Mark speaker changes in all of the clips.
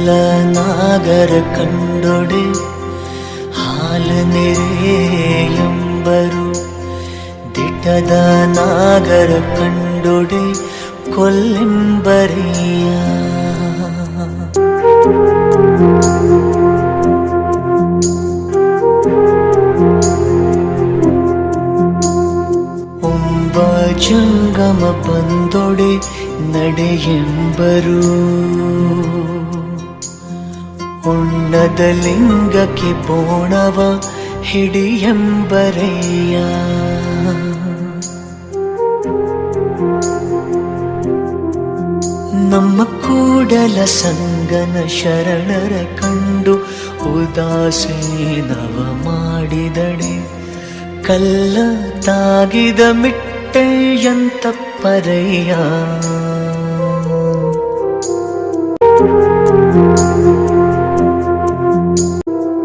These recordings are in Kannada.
Speaker 1: കല്ലനാഗര കണ്ടൊടെ ഹാൽ നിരേയം വരു ദിട്ടദ നാഗര കണ്ടൊടെ കൊല്ലിംബറിയാ ಜಂಗಮ ಬಂದೊಡೆ ನಡೆಯೆಂಬರು. ಉಣ್ಣದ ಲಿಂಗಕ್ಕೆ ಬೋಣವ ಹಿಡಿಯಂಬರಯ್ಯ. ನಮ್ಮ ಕೂಡಲ ಸಂಗನ ಶರಣರ ಕಂಡು ಉದಾಸೀನವ ಮಾಡಿದಡೆ ಕಲ್ಲ ತಾಗಿದ ಮಿಟ್ಟೆಯಂತ ಪರೆಯ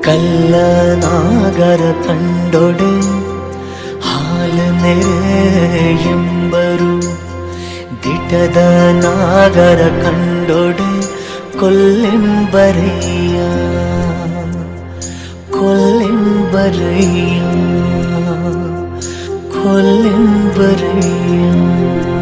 Speaker 1: ಕಲ್ಲ ನಾಗರ ಕಂಡೊಡೆ ಹಾಲು ನೆರೆಯೆಂಬರು ದಿಟದ ನಾಗರ ಕಂಡೊಡೆ ಕೊಲ್ಲೆಂಬರೆಯ ಕೊಲ್ಲೆಂಬರೆಯ City.